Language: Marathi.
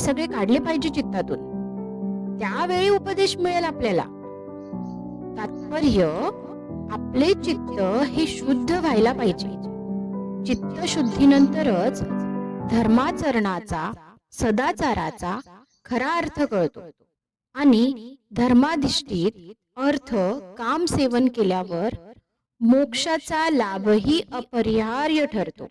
सगळे काढले पाहिजे चित्तातून. त्यावेळी उपदेश मिळेल आपल्याला. तात्पर्य आपले चित्त हे शुद्ध व्हायला पाहिजे. चित्त शुद्धीनंतरच धर्माचरणाचा सदाचाराचा खरा अर्थ कळतो. आणि धर्माधिष्ठित अर्थ काम सेवन केल्यावर मोक्षाचा लाभही अपरिहार्य ठरतो.